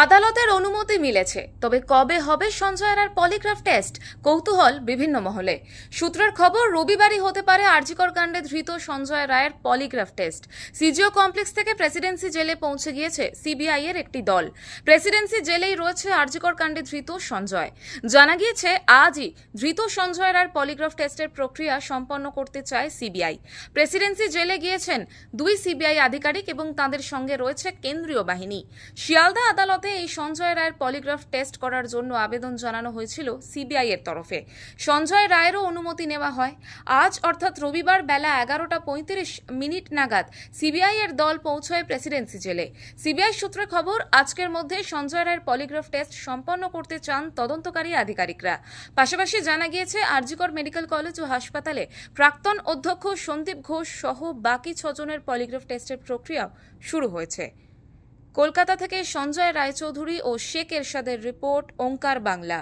আদালতের অনুমতি মিলেছে। তবে কবে হবে সঞ্জয় রায়ের পলিগ্রাফ টেস্ট? কৌতূহল বিভিন্ন মহলে। সূত্রের খবর, রবিবারই হতে পারে আরজিকর কাণ্ডে ধৃত সঞ্জয় রায়ের পলিগ্রাফ টেস্ট। সিজিও কমপ্লেক্স থেকে প্রেসিডেন্সি জেলে পৌঁছে গিয়েছে সিবিআই এর একটি দল। প্রেসিডেন্সি জেলেই রয়েছে আরজিকর কাণ্ডে ধৃত সঞ্জয়। জানা গিয়েছে, আজই ধৃত সঞ্জয় রায়ের পলিগ্রাফ টেস্টের প্রক্রিয়া সম্পন্ন করতে চায় সিবিআই। প্রেসিডেন্সি জেলে গিয়েছেন দুই সিবিআই আধিকারিক এবং তাদের সঙ্গে রয়েছে কেন্দ্রীয় বাহিনী। শিয়ালদা আদালতে এই সঞ্জয় রায়ের পলিগ্রাফ টেস্ট করার জন্য আবেদন জানানো হয়েছিল সিবিআই এর তরফে। সঞ্জয় রায়েরও অনুমতি নেওয়া হয়। আজ অর্থাৎ রবিবার বেলা এগারোটা পঁয়ত্রিশ মিনিট নাগাদ সিবিআই এর দল পৌঁছয় প্রেসিডেন্সি জেলে। সিবিআই সূত্রে খবর, আজকের মধ্যে সঞ্জয় রায়ের পলিগ্রাফ টেস্ট সম্পন্ন করতে চান তদন্তকারী আধিকারিকরা। পাশাপাশি জানা গিয়েছে, আরজিকর মেডিকেল কলেজ ও হাসপাতালে প্রাক্তন অধ্যক্ষ সন্দীপ ঘোষ সহ বাকি ছজনের পলিগ্রাফ টেস্টের প্রক্রিয়া শুরু হয়েছে। কলকাতা থেকে সঞ্জয় রায়চৌধুরী ও শেখ এরশাদের রিপোর্ট ওঙ্কার বাংলা।